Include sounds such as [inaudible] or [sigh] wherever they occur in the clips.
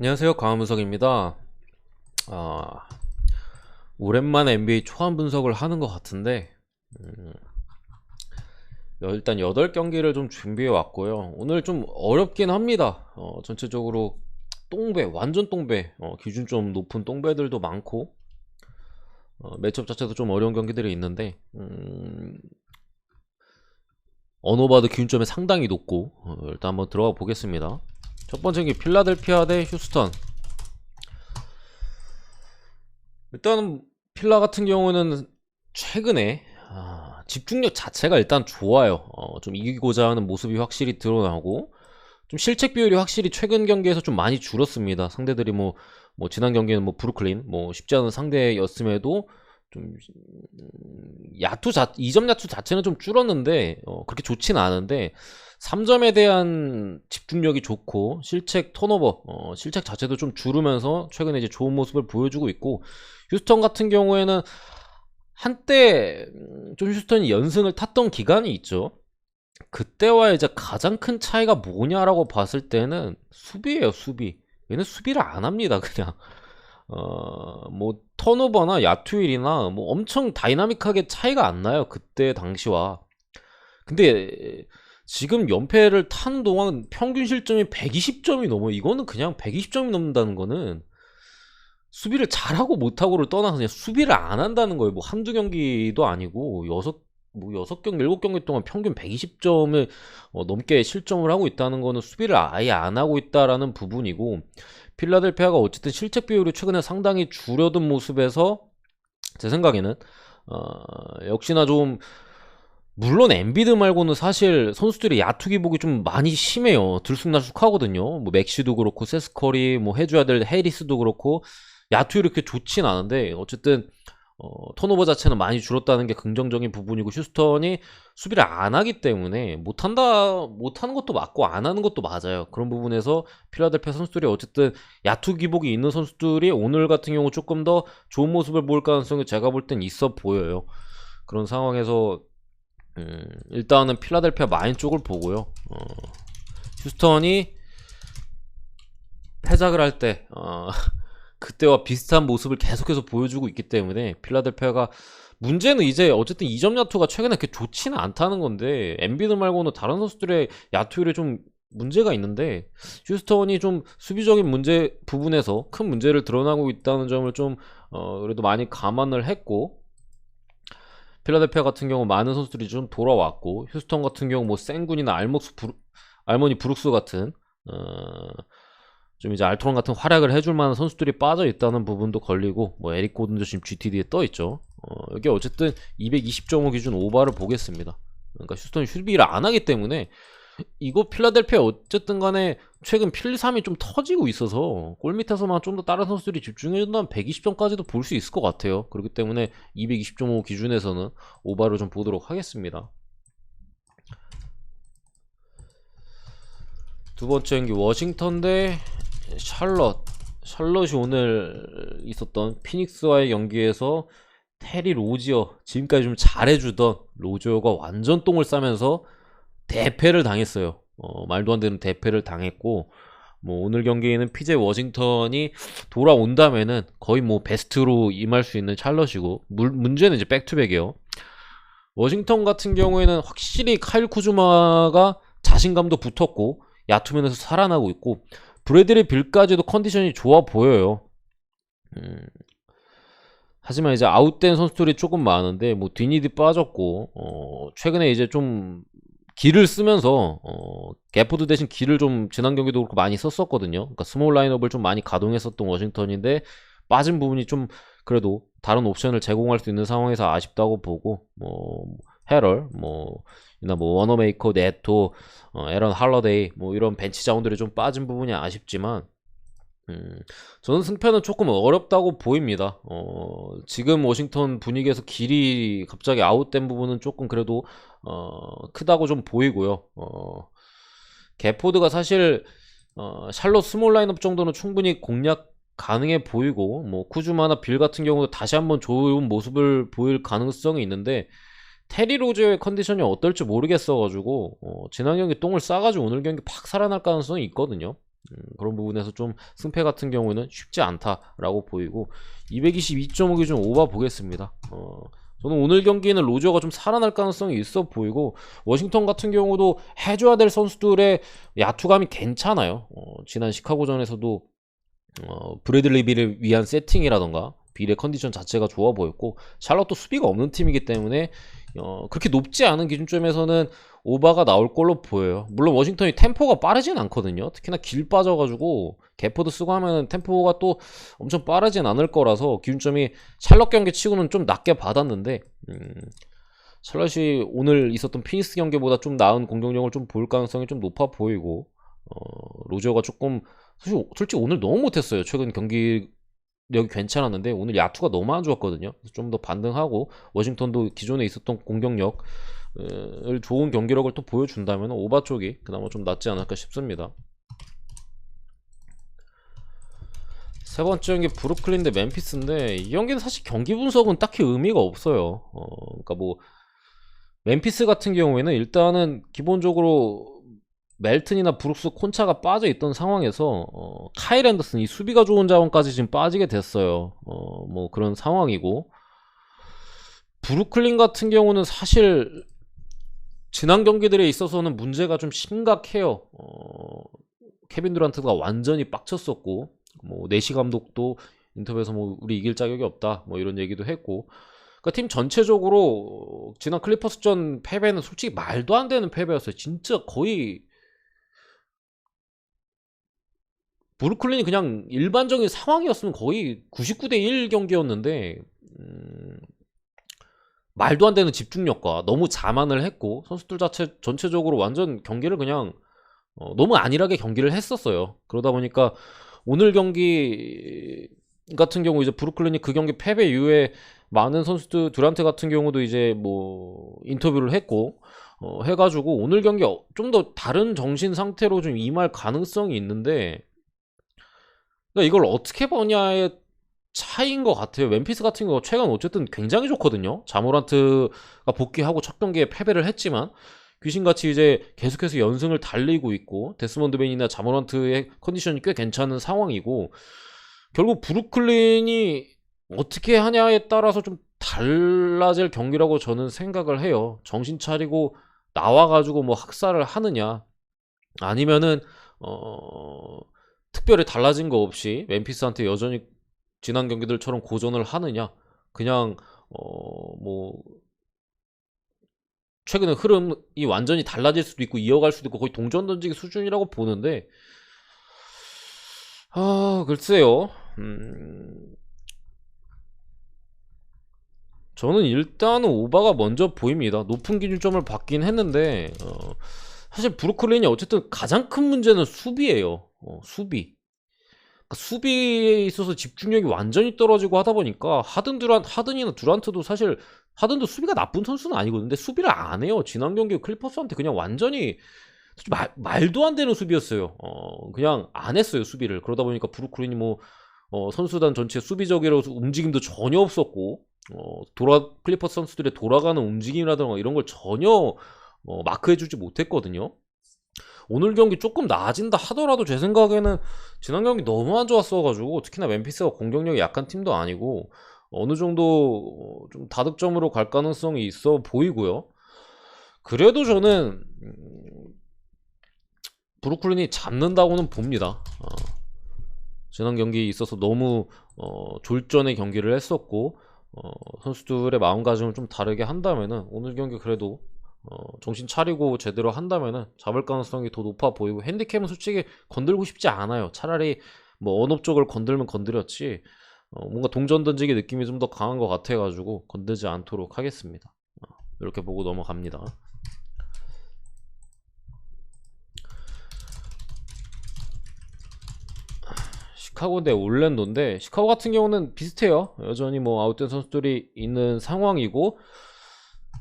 안녕하세요. 강한분석입니다. 아, 오랜만에 NBA 초안 분석을 하는 것 같은데, 음, 여- 일단 8경기를 좀 준비해 왔고요. 오늘 좀 어렵긴 합니다. 어, 전체적으로 똥배, 완전 똥배, 어, 기준 좀 높은 똥배들도 많고, 어, 매첩 자체도 좀 어려운 경기들이 있는데, 음, 언어바드 기준점이 상당히 높고, 어, 일단 한번 들어가 보겠습니다. 첫 번째 경기 필라델피아 대 휴스턴. 일단 필라 같은 경우는 최근에 아, 집중력 자체가 일단 좋아요. 어, 좀 이기고자 하는 모습이 확실히 드러나고 좀 실책 비율이 확실히 최근 경기에서 좀 많이 줄었습니다. 상대들이 뭐, 뭐 지난 경기는 뭐 브루클린 뭐 쉽지 않은 상대였음에도 좀 음, 야투 자 2점 야투 자체는 좀 줄었는데 어, 그렇게 좋지는 않은데 3점에 대한 집중력이 좋고 실책 턴오버 어, 실책 자체도 좀 줄으면서 최근에 이제 좋은 모습을 보여주고 있고 휴스턴 같은 경우에는 한때 음, 좀 휴스턴이 연승을 탔던 기간이 있죠. 그때와 이제 가장 큰 차이가 뭐냐라고 봤을 때는 수비예요, 수비. 얘는 수비를 안 합니다, 그냥. 어, 뭐, 턴오버나 야투일이나 뭐 엄청 다이나믹하게 차이가 안 나요, 그때 당시와. 근데 지금 연패를 타는 동안 평균 실점이 120점이 넘어. 이거는 그냥 120점이 넘는다는 거는 수비를 잘하고 못하고를 떠나서 그냥 수비를 안 한다는 거예요. 뭐 한두 경기도 아니고 여섯 뭐 여섯 경기 일곱 경기 동안 평균 120점을 어, 넘게 실점을 하고 있다는 거는 수비를 아예 안 하고 있다라는 부분이고 필라델피아가 어쨌든 실책 비율이 최근에 상당히 줄어든 모습에서 제 생각에는 어, 역시나 좀 물론 엔비드 말고는 사실 선수들이 야투 기 복이 좀 많이 심해요. 들쑥날쑥하거든요. 뭐 맥시도 그렇고 세스커리 뭐 해줘야 될 해리스도 그렇고 야투 이렇게 좋진 않은데 어쨌든 어, 턴오버 자체는 많이 줄었다는 게 긍정적인 부분이고 휴스턴이 수비를 안 하기 때문에 못한다 못하는 것도 맞고 안 하는 것도 맞아요. 그런 부분에서 필라델피아 선수들이 어쨌든 야투 기복이 있는 선수들이 오늘 같은 경우 조금 더 좋은 모습을 보일 가능성이 제가 볼 땐 있어 보여요. 그런 상황에서 음, 일단은 필라델피아 마인 쪽을 보고요. 어, 휴스턴이 패작을 할 때, 어, 그때와 비슷한 모습을 계속해서 보여주고 있기 때문에 필라델피아가 문제는 이제 어쨌든 2점 야투가 최근에 그렇게 좋지는 않다는 건데 엔비드 말고는 다른 선수들의 야투율에 좀 문제가 있는데 휴스턴이 좀 수비적인 문제 부분에서 큰 문제를 드러나고 있다는 점을 좀 어, 그래도 많이 감안을 했고 필라델피아 같은 경우 많은 선수들이 좀 돌아왔고 휴스턴 같은 경우 뭐 생군이나 알목스 브루, 알머니 브룩스 같은 어, 좀 이제 알토론 같은 활약을 해줄 만한 선수들이 빠져 있다는 부분도 걸리고 뭐 에릭 고든도 지금 GTD에 떠 있죠. 어, 여기 어쨌든 220.5 기준 오바를 보겠습니다. 그러니까 휴스턴이 수비를 안 하기 때문에 이거 필라델피아 어쨌든 간에 최근 필3이 좀 터지고 있어서 골 밑에서만 좀 더 다른 선수들이 집중해준다면 120점까지도 볼 수 있을 것 같아요. 그렇기 때문에 220.5 기준에서는 오바를 좀 보도록 하겠습니다. 두 번째 경기 워싱턴 대 샬럿. 샬럿이 오늘 있었던 피닉스와의 경기에서 테리 로지어 지금까지 좀 잘해주던 로지어가 완전 똥을 싸면서 대패를 당했어요. 어, 말도 안 되는 대패를 당했고 뭐 오늘 경기에는 피제 워싱턴이 돌아온다면은 거의 뭐 베스트로 임할 수 있는 샬럿이고 물, 문제는 이제 백투백이에요. 워싱턴 같은 경우에는 확실히 카일 쿠즈마가 자신감도 붙었고 야투면에서 살아나고 있고 브래드리 빌까지도 컨디션이 좋아 보여요. 음, 하지만 이제 아웃된 선수들이 조금 많은데 뭐 디니디 빠졌고 어, 최근에 이제 좀 길을 쓰면서 어, 개포드 대신 길을 좀 지난 경기도 그렇고 많이 썼었거든요. 그러니까 스몰 라인업을 좀 많이 가동했었던 워싱턴인데 빠진 부분이 좀 그래도 다른 옵션을 제공할 수 있는 상황에서 아쉽다고 보고 뭐 헤럴 뭐 이나 뭐 워너메이커 네토 어, 에런 할러데이 뭐 이런 벤치 자원들이 좀 빠진 부분이 아쉽지만 음, 저는 승패는 조금 어렵다고 보입니다. 어, 지금 워싱턴 분위기에서 길이 갑자기 아웃된 부분은 조금 그래도 어, 크다고 좀 보이고요. 어, 개포드가 사실 어, 샬롯 스몰 라인업 정도는 충분히 공략 가능해 보이고 뭐 쿠즈마나 빌 같은 경우도 다시 한번 좋은 모습을 보일 가능성이 있는데 테리 로즈의 컨디션이 어떨지 모르겠어가지고 어, 지난 경기 똥을 싸가지고 오늘 경기 팍 살아날 가능성이 있거든요. 음, 그런 부분에서 좀 승패 같은 경우에는 쉽지 않다라고 보이고 222.5 기준 오바 보겠습니다. 어, 저는 오늘 경기는 로저가 좀 살아날 가능성이 있어 보이고 워싱턴 같은 경우도 해줘야 될 선수들의 야투감이 괜찮아요. 어, 지난 시카고전에서도 어, 브래들리 비를 위한 세팅이라던가 빌의 컨디션 자체가 좋아 보였고 샬럿도 수비가 없는 팀이기 때문에 어, 그렇게 높지 않은 기준점에서는 오바가 나올 걸로 보여요. 물론 워싱턴이 템포가 빠르진 않거든요. 특히나 길 빠져가지고 개포드 쓰고 하면 템포가 또 엄청 빠르진 않을 거라서 기준점이 샬럿 경기 치고는 좀 낮게 받았는데 음, 샬럿이 오늘 있었던 피니스 경기보다 좀 나은 공격력을 좀 보일 가능성이 좀 높아 보이고 어, 로저가 조금 솔직히 오늘 너무 못했어요. 최근 경기 여기 괜찮았는데 오늘 야투가 너무 안 좋았거든요. 좀 더 반등하고 워싱턴도 기존에 있었던 공격력을 좋은 경기력을 또 보여준다면 오바 쪽이 그나마 좀 낫지 않을까 싶습니다. 세 번째 경기 브루클린 대 멤피스인데 이 경기는 사실 경기 분석은 딱히 의미가 없어요. 어, 그러니까 뭐 멤피스 같은 경우에는 일단은 기본적으로 멜튼이나 브룩스 콘차가 빠져 있던 상황에서 어, 카일 앤더슨 이 수비가 좋은 자원까지 지금 빠지게 됐어요. 어, 뭐 그런 상황이고 브루클린 같은 경우는 사실 지난 경기들에 있어서는 문제가 좀 심각해요. 어, 케빈 드란트가 완전히 빡쳤었고 뭐 네시 감독도 인터뷰에서 뭐 우리 이길 자격이 없다 뭐 이런 얘기도 했고 그러니까 팀 전체적으로 지난 클리퍼스전 패배는 솔직히 말도 안 되는 패배였어요. 진짜 거의 브루클린이 그냥 일반적인 상황이었으면 거의 99대 1 경기였는데 음, 말도 안 되는 집중력과 너무 자만을 했고 선수들 자체 전체적으로 완전 경기를 그냥 어, 너무 안일하게 경기를 했었어요. 그러다 보니까 오늘 경기 같은 경우 이제 브루클린이 그 경기 패배 이후에 많은 선수들 듀란트 같은 경우도 이제 뭐 인터뷰를 했고 어, 해가지고 오늘 경기 좀 더 다른 정신 상태로 좀 임할 가능성이 있는데 그러니까 이걸 어떻게 보냐의 차이인 것 같아요. 멤피스 같은 경우 최근 어쨌든 굉장히 좋거든요. 자모란트가 복귀하고 첫 경기에 패배를 했지만 귀신같이 이제 계속해서 연승을 달리고 있고 데스몬드 벤이나 자모란트의 컨디션이 꽤 괜찮은 상황이고 결국 브루클린이 어떻게 하냐에 따라서 좀 달라질 경기라고 저는 생각을 해요. 정신 차리고 나와가지고 뭐 학살을 하느냐 아니면은 어 특별히 달라진 거 없이 멤피스한테 여전히 지난 경기들처럼 고전을 하느냐? 그냥 어 뭐 최근에 흐름이 완전히 달라질 수도 있고 이어갈 수도 있고 거의 동전 던지기 수준이라고 보는데 아 글쎄요. 음. 저는 일단은 오바가 먼저 보입니다. 높은 기준점을 받긴 했는데 어 사실 브루클린이 어쨌든 가장 큰 문제는 수비예요 어, 수비. 그러니까 수비에 있어서 집중력이 완전히 떨어지고 하다 보니까 하든 두란 하든이나 두란트도 사실 하든도 수비가 나쁜 선수는 아니거든요. 수비를 안 해요. 지난 경기 클리퍼스한테 그냥 완전히 말, 말도 안 되는 수비였어요. 어, 그냥 안 했어요, 수비를. 그러다 보니까 브루클린이 뭐 어, 선수단 전체 수비적으로 움직임도 전혀 없었고 어, 돌아 클리퍼스 선수들의 돌아가는 움직임이라든가 이런 걸 전혀 어, 마크해주지 못했거든요. 오늘 경기 조금 나아진다 하더라도 제 생각에는 지난 경기 너무 안 좋았어가지고 특히나 멤피스가 공격력이 약한 팀도 아니고 어느 정도 좀 다득점으로 갈 가능성이 있어 보이고요. 그래도 저는 음, 브루클린이 잡는다고는 봅니다. 어, 지난 경기에 있어서 너무 어, 졸전의 경기를 했었고 어, 선수들의 마음가짐을 좀 다르게 한다면은 오늘 경기 그래도 어, 정신 차리고 제대로 한다면은 잡을 가능성이 더 높아 보이고 핸디캡은 솔직히 건들고 싶지 않아요. 차라리 뭐 언업 쪽을 건들면 건드렸지 어, 뭔가 동전 던지기 느낌이 좀 더 강한 것 같아가지고 건들지 않도록 하겠습니다. 어, 이렇게 보고 넘어갑니다. 시카고 대 올랜도인데 시카고 같은 경우는 비슷해요. 여전히 뭐 아웃된 선수들이 있는 상황이고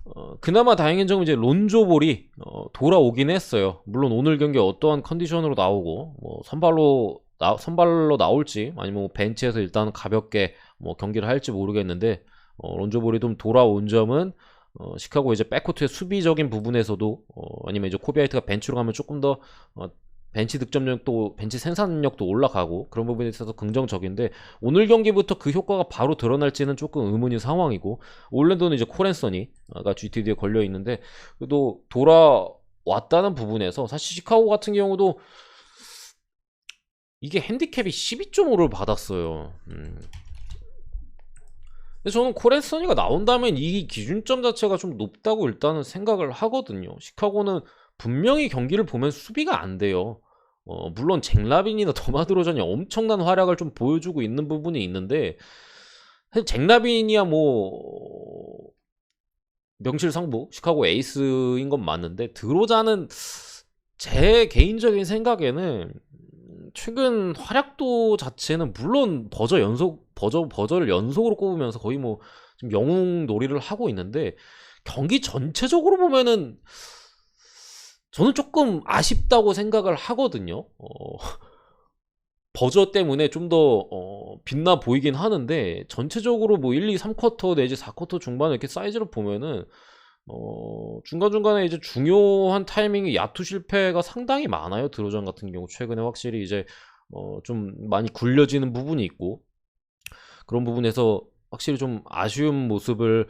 어, 그나마 다행인 점은 이제 론조볼이 어, 돌아오긴 했어요. 물론 오늘 경기 어떠한 컨디션으로 나오고 뭐 선발로 나, 선발로 나올지 아니면 뭐 벤치에서 일단 가볍게 뭐 경기를 할지 모르겠는데 어, 론조볼이 좀 돌아온 점은 어, 시카고 이제 백코트의 수비적인 부분에서도 어, 아니면 이제 코비아이트가 벤치로 가면 조금 더 어, 벤치 득점력도 벤치 생산력도 올라가고 그런 부분에 있어서 긍정적인데 오늘 경기부터 그 효과가 바로 드러날지는 조금 의문인 상황이고 올랜도는 이제 코렌서니가 GTD에 걸려 있는데 그래도 돌아왔다는 부분에서 사실 시카고 같은 경우도 이게 핸디캡이 12.5를 받았어요. 음. 근데 저는 코렌서니가 나온다면 이 기준점 자체가 좀 높다고 일단은 생각을 하거든요. 시카고는 분명히 경기를 보면 수비가 안 돼요. 어, 물론 잭라빈이나 [laughs] 더마드로전이 엄청난 활약을 좀 보여주고 있는 부분이 있는데 잭라빈이야 뭐 명실상부 시카고 에이스인 건 맞는데 드로자는 제 개인적인 생각에는 최근 활약도 자체는 물론 버저 연속 버저 버저를 연속으로 꼽으면서 거의 뭐 지금 영웅 놀이를 하고 있는데 경기 전체적으로 보면은 저는 조금 아쉽다고 생각을 하거든요. 어, [laughs] 버저 때문에 좀더 어, 빛나 보이긴 하는데 전체적으로 뭐 1, 2, 3쿼터 내지 4쿼터 중반에 이렇게 사이즈를 보면은 어, 중간중간에 이제 중요한 타이밍에 야투 실패가 상당히 많아요. 드로전 같은 경우 최근에 확실히 이제 어, 좀 많이 굴려지는 부분이 있고 그런 부분에서 확실히 좀 아쉬운 모습을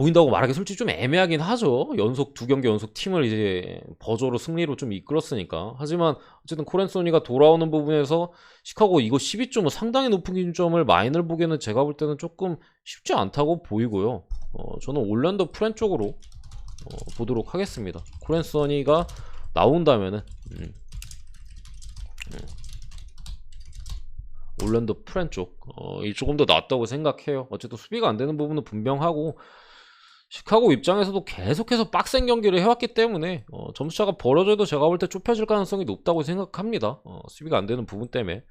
보인다고 말하기 솔직히 좀 애매하긴 하죠. 연속 두 경기 연속 팀을 이제 버저로 승리로 좀 이끌었으니까. 하지만 어쨌든 코렌소니가 돌아오는 부분에서 시카고 이거 12.5 상당히 높은 기준점을 마인을 보기에는 제가 볼 때는 조금 쉽지 않다고 보이고요. 어, 저는 올란도 프렌 쪽으로 어, 보도록 하겠습니다. 코렌소니가 나온다면은 음. 음. 올란도 프렌 쪽, 어, 이 조금 더 낫다고 생각해요. 어쨌든 수비가 안 되는 부분은 분명하고, 시카고 입장에서도 계속해서 빡센 경기를 해왔기 때문에 어, 점수차가 벌어져도 제가 볼 때 좁혀질 가능성이 높다고 생각합니다. 어, 수비가 안 되는 부분 때문에.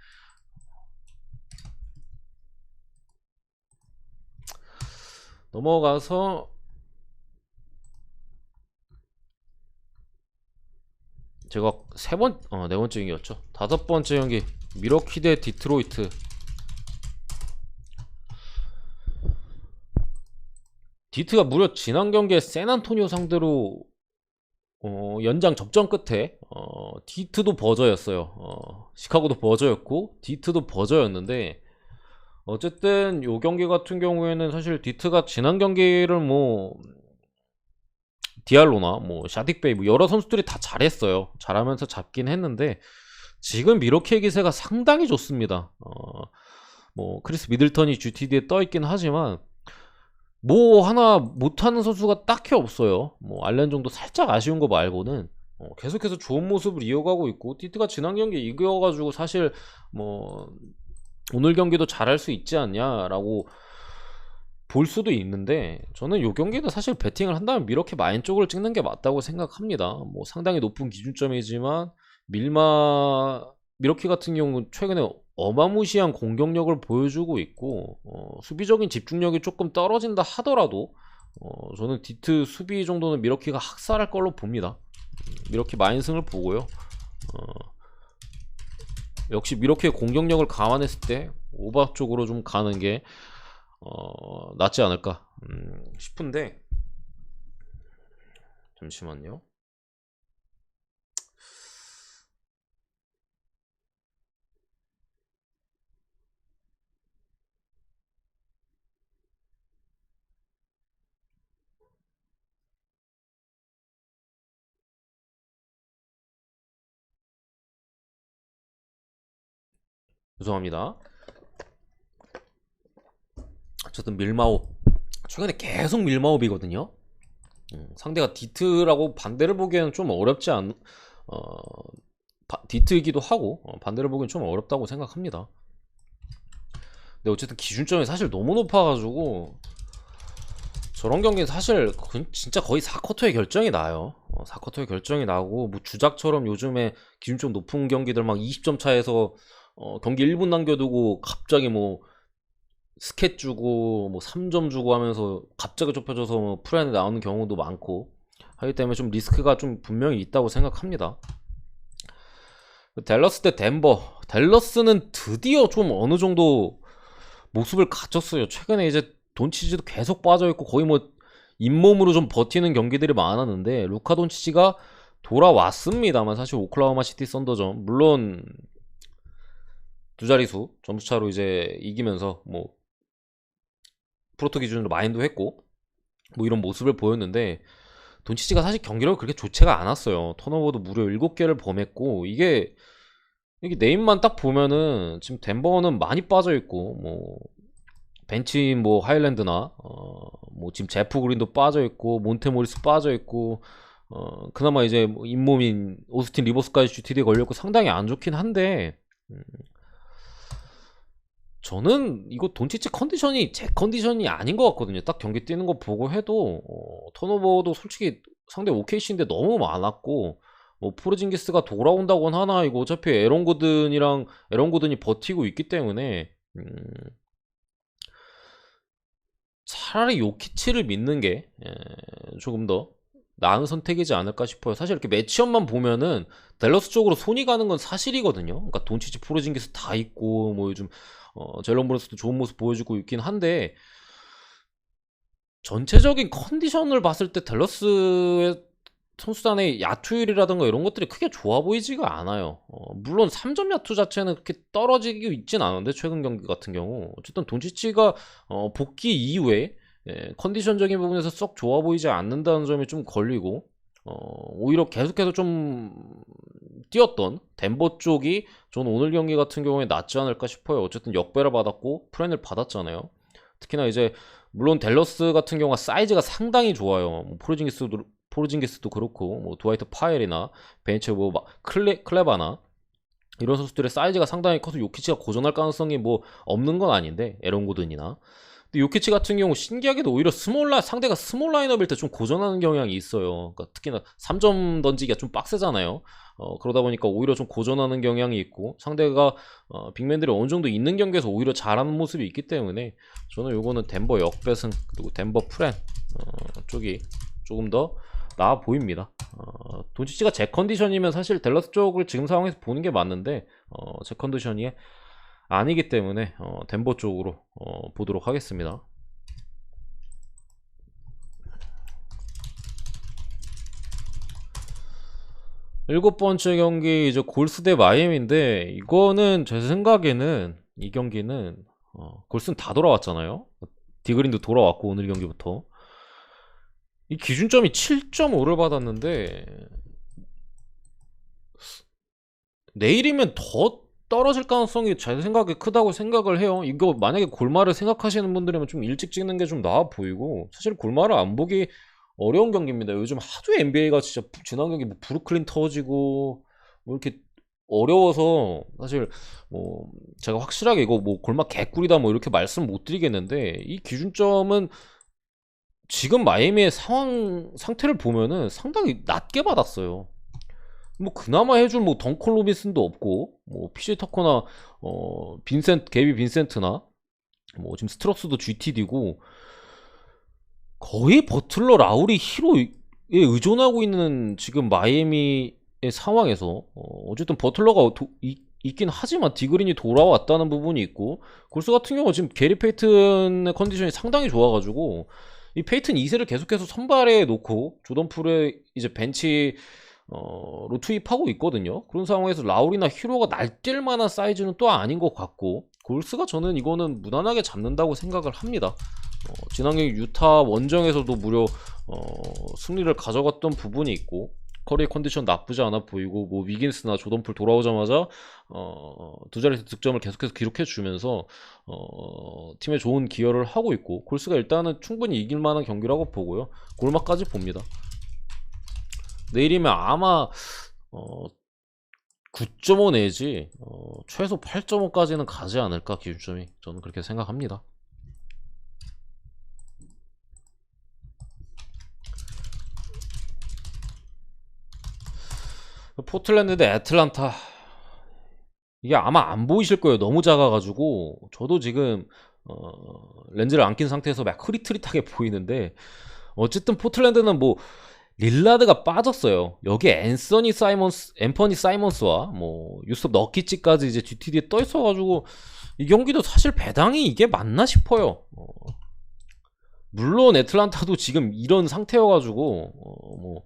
넘어가서 제가 세 번, 어, 네 번째 경기였죠. 다섯 번째 경기 미러키 대 디트로이트. 디트가 무려 지난 경기에 샌안토니오 상대로 어, 연장 접전 끝에 어, 디트도 버저였어요. 어, 시카고도 버저였고 디트도 버저였는데 어쨌든 요 경기 같은 경우에는 사실 디트가 지난 경기를 뭐 디알로나 뭐 샤딕베이 뭐 여러 선수들이 다 잘했어요. 잘하면서 잡긴 했는데 지금 미러키의 기세가 상당히 좋습니다. 어, 뭐 크리스 미들턴이 GTD에 떠 있긴 하지만 뭐 하나 못하는 선수가 딱히 없어요. 뭐 알렌 정도 살짝 아쉬운 거 말고는 어, 계속해서 좋은 모습을 이어가고 있고 티트가 지난 경기 이겨가지고 사실 뭐 오늘 경기도 잘할 수 있지 않냐라고 볼 수도 있는데 저는 요 경기도 사실 배팅을 한다면 미러키 마인 쪽으로 찍는 게 맞다고 생각합니다. 뭐 상당히 높은 기준점이지만 밀마 미러키 같은 경우 최근에 어마무시한 공격력을 보여주고 있고 어, 수비적인 집중력이 조금 떨어진다 하더라도 어, 저는 디트 수비 정도는 미러키가 학살할 걸로 봅니다. 미러키 마인승을 보고요. 어, 역시 미러키의 공격력을 감안했을 때 오바 쪽으로 좀 가는 게 어, 낫지 않을까 음, 싶은데 잠시만요. 죄송합니다. 어쨌든 밀마옵 최근에 계속 밀마옵이거든요. 음, 상대가 디트라고 반대를 보기에는 좀 어렵지 않 어, 바, 디트이기도 하고 어, 반대를 보기엔 좀 어렵다고 생각합니다. 근데 어쨌든 기준점이 사실 너무 높아가지고 저런 경기는 사실 진짜 거의 4쿼터의 결정이 나요. 어, 4쿼터의 결정이 나고 뭐 주작처럼 요즘에 기준점 높은 경기들 막 20점 차에서 어, 경기 1분 남겨두고 갑자기 뭐 스캣 주고 뭐 3점 주고 하면서 갑자기 좁혀져서 뭐 프레안에 나오는 경우도 많고 하기 때문에 좀 리스크가 좀 분명히 있다고 생각합니다. 댈러스 대 덴버. 댈러스는 드디어 좀 어느 정도 모습을 갖췄어요. 최근에 이제 돈치지도 계속 빠져있고 거의 뭐 잇몸으로 좀 버티는 경기들이 많았는데 루카 돈치지가 돌아왔습니다만 사실 오클라호마 시티 썬더전 물론 두 자릿수 점수 차로 이제 이기면서 뭐 프로토 기준으로 마인도 했고 뭐 이런 모습을 보였는데 돈치치가 사실 경기력이 그렇게 좋지가 않았어요. 턴오버도 무려 7개를 범했고 이게 이게 네임만 딱 보면은 지금 덴버는 많이 빠져 있고 뭐 벤치 뭐 하일랜드나 어뭐 지금 제프 그린도 빠져 있고 몬테모리스 빠져 있고 어 그나마 이제 뭐 잇몸인 오스틴 리버스까지 GTD 걸렸고 상당히 안 좋긴 한데 음, 저는 이거 돈치치 컨디션이 제 컨디션이 아닌 것 같거든요. 딱 경기 뛰는 거 보고 해도 어, 턴오버도 솔직히 상대 OKC인데 너무 많았고 뭐 포르징기스가 돌아온다곤 하나 이거 어차피 에런 고든이랑 에런 고든이 버티고 있기 때문에 음, 차라리 요키치를 믿는 게 에, 조금 더 나은 선택이지 않을까 싶어요. 사실 이렇게 매치업만 보면은 댈러스 쪽으로 손이 가는 건 사실이거든요. 그러니까 돈치치 포르징기스 다 있고 뭐 요즘 어, 젤런 브로스도 좋은 모습 보여주고 있긴 한데 전체적인 컨디션을 봤을 때 댈러스의 선수단의 야투율이라든가 이런 것들이 크게 좋아 보이지가 않아요. 어, 물론 3점 야투 자체는 그렇게 떨어지고 있진 않은데 최근 경기 같은 경우 어쨌든 돈치치가 어, 복귀 이후에 예, 컨디션적인 부분에서 썩 좋아 보이지 않는다는 점이 좀 걸리고 어, 오히려 계속해서 좀 뛰었던 덴버 쪽이 저는 오늘 경기 같은 경우에 낫지 않을까 싶어요. 어쨌든 역배를 받았고 프렌을 받았잖아요. 특히나 이제 물론 델러스 같은 경우가 사이즈가 상당히 좋아요. 뭐 포르징기스도 포르징기스도 그렇고 뭐 두와이트 파엘이나 베니체 뭐 클레 클레바나 이런 선수들의 사이즈가 상당히 커서 요키치가 고전할 가능성이 뭐 없는 건 아닌데 에런 고든이나 근데 요키치 같은 경우 신기하게도 오히려 스몰 라 상대가 스몰 라인업일 때 좀 고전하는 경향이 있어요. 그러니까 특히나 3점 던지기가 좀 빡세잖아요. 어, 그러다 보니까 오히려 좀 고전하는 경향이 있고 상대가 어, 빅맨들이 어느 정도 있는 경기에서 오히려 잘하는 모습이 있기 때문에 저는 요거는 덴버 역배승 그리고 덴버 프렌 어, 쪽이 조금 더 나아 보입니다. 어, 돈치치가 제 컨디션이면 사실 델러스 쪽을 지금 상황에서 보는 게 맞는데 어, 제 컨디션이 아니기 때문에 어, 덴버 쪽으로 어, 보도록 하겠습니다. 일곱 번째 경기 이제 골스 대 마이애미인데 이거는 제 생각에는 이 경기는 어, 골스는 다 돌아왔잖아요. 디그린도 돌아왔고 오늘 경기부터 이 기준점이 7.5를 받았는데 내일이면 더 떨어질 가능성이 제 생각에 크다고 생각을 해요. 이거 만약에 골마를 생각하시는 분들이면 좀 일찍 찍는 게 좀 나아 보이고 사실 골마를 안 보기 어려운 경기입니다. 요즘 하도 NBA가 진짜 지난 경기 뭐 브루클린 터지고 뭐 이렇게 어려워서 사실 뭐 제가 확실하게 이거 뭐 골마 개꿀이다 뭐 이렇게 말씀 못 드리겠는데 이 기준점은 지금 마이애미의 상황 상태를 보면은 상당히 낮게 받았어요. 뭐 그나마 해줄 뭐 덩컨 로빈슨도 없고 뭐 피시 터커나 어 빈센트 게비 빈센트나 뭐 지금 스트럭스도 GTD고 거의 버틀러 라우리 히로에 의존하고 있는 지금 마이애미의 상황에서 어, 어쨌든 버틀러가 도, 이, 있긴 하지만 디그린이 돌아왔다는 부분이 있고 골스 같은 경우 지금 게리 페이튼의 컨디션이 상당히 좋아가지고 이 페이튼 2세를 계속해서 선발에 놓고 조던 풀에 이제 벤치 어, 로 투입하고 있거든요. 그런 상황에서 라울이나 히로가 날뛸 만한 사이즈는 또 아닌 것 같고 골스가 저는 이거는 무난하게 잡는다고 생각을 합니다. 어, 지난 경기 유타 원정에서도 무려 어, 승리를 가져갔던 부분이 있고 커리의 컨디션 나쁘지 않아 보이고 뭐 위긴스나 조던풀 돌아오자마자 어, 두 자릿수 득점을 계속해서 기록해 주면서 어, 팀에 좋은 기여를 하고 있고 골스가 일단은 충분히 이길 만한 경기라고 보고요. 골막까지 봅니다. 내일이면 아마 어, 9.5 내지 어, 최소 8.5까지는 가지 않을까 기준점이 저는 그렇게 생각합니다. 포틀랜드 대 애틀란타 이게 아마 안 보이실 거예요. 너무 작아가지고 저도 지금 어, 렌즈를 안 낀 상태에서 막 흐릿흐릿하게 [laughs] 보이는데 어쨌든 포틀랜드는 뭐 릴라드가 빠졌어요. 여기에 앤서니 사이먼스, 엠퍼니 사이먼스와 뭐 유섭 너키치까지 이제 GTD에 떠 있어가지고 이 경기도 사실 배당이 이게 맞나 싶어요. 어. 물론 애틀란타도 지금 이런 상태여가지고 어, 뭐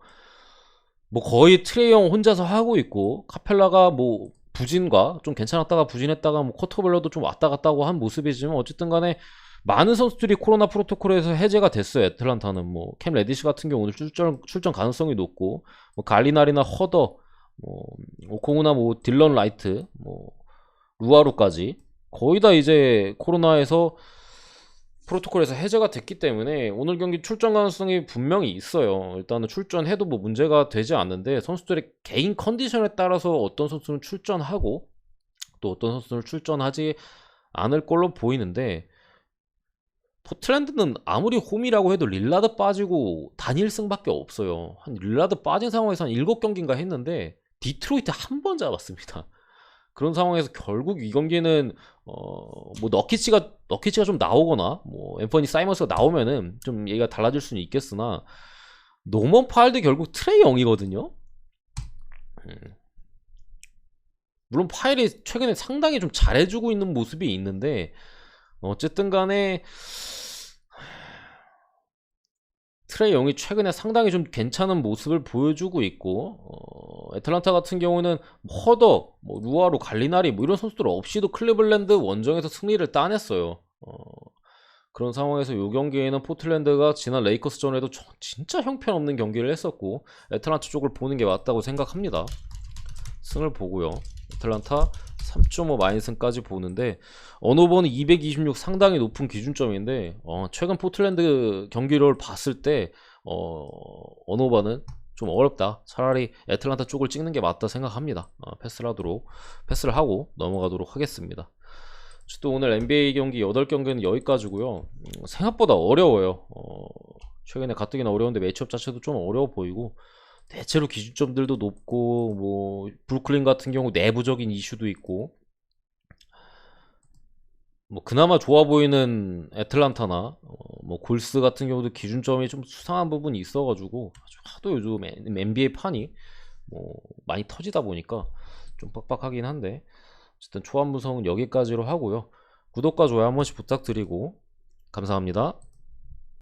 뭐 거의 트레이형 혼자서 하고 있고 카펠라가 뭐 부진과 좀 괜찮았다가 부진했다가 뭐 커터블러도 좀 왔다 갔다 하고 한 모습이지만 어쨌든 간에 많은 선수들이 코로나 프로토콜에서 해제가 됐어요. 애틀란타는 뭐 캠 레디시 같은 경우는 출전 출전 가능성이 높고 뭐 갈리나리나 허더 뭐 오콩우나 뭐 딜런 라이트 뭐 루아루까지 거의 다 이제 코로나에서 프로토콜에서 해제가 됐기 때문에 오늘 경기 출전 가능성이 분명히 있어요. 일단은 출전해도 뭐 문제가 되지 않는데 선수들의 개인 컨디션에 따라서 어떤 선수는 출전하고 또 어떤 선수는 출전하지 않을 걸로 보이는데 포틀랜드는 아무리 홈이라고 해도 릴라드 빠지고 단일승밖에 없어요. 한 릴라드 빠진 상황에서 한 7경기인가 했는데 디트로이트 한 번 잡았습니다. [laughs] 그런 상황에서 결국 이 경기는 어뭐 너키치가 너키치가 좀 나오거나 뭐 앰퍼니 사이먼스가 나오면은 좀 얘기가 달라질 수는 있겠으나 노먼 파일도 결국 트레이 영이거든요. 음. 물론 파일이 최근에 상당히 좀 잘해주고 있는 모습이 있는데 어쨌든 간에 트레이 영이 최근에 상당히 좀 괜찮은 모습을 보여주고 있고 어, 애틀란타 같은 경우는 뭐 허더, 뭐 루아로, 갈리나리 뭐 이런 선수들 없이도 클리블랜드 원정에서 승리를 따냈어요. 어, 그런 상황에서 이 경기에는 포틀랜드가 지난 레이커스전에도 저- 진짜 형편없는 경기를 했었고 애틀란타 쪽을 보는 게 맞다고 생각합니다. 승을 보고요. 애틀란타 3.5 마이너스까지 보는데 언어버는 226 상당히 높은 기준점인데 어, 최근 포틀랜드 경기를 봤을 때 어, 언어버는 좀 어렵다. 차라리 애틀란타 쪽을 찍는 게 맞다 생각합니다. 어, 패스를 하도록 패스를 하고 넘어가도록 하겠습니다. 또 오늘 NBA 경기 8경기는 여기까지고요. 음, 생각보다 어려워요. 어, 최근에 가뜩이나 어려운데 매치업 자체도 좀 어려워 보이고 대체로 기준점들도 높고 뭐 브루클린 같은 경우 내부적인 이슈도 있고 뭐 그나마 좋아 보이는 애틀란타나 어, 뭐 골스 같은 경우도 기준점이 좀 수상한 부분이 있어가지고 아주 하도 요즘 NBA 판이 뭐 많이 터지다 보니까 좀 빡빡하긴 한데 어쨌든 초안 분석은 여기까지로 하고요. 구독과 좋아요 한 번씩 부탁드리고 감사합니다.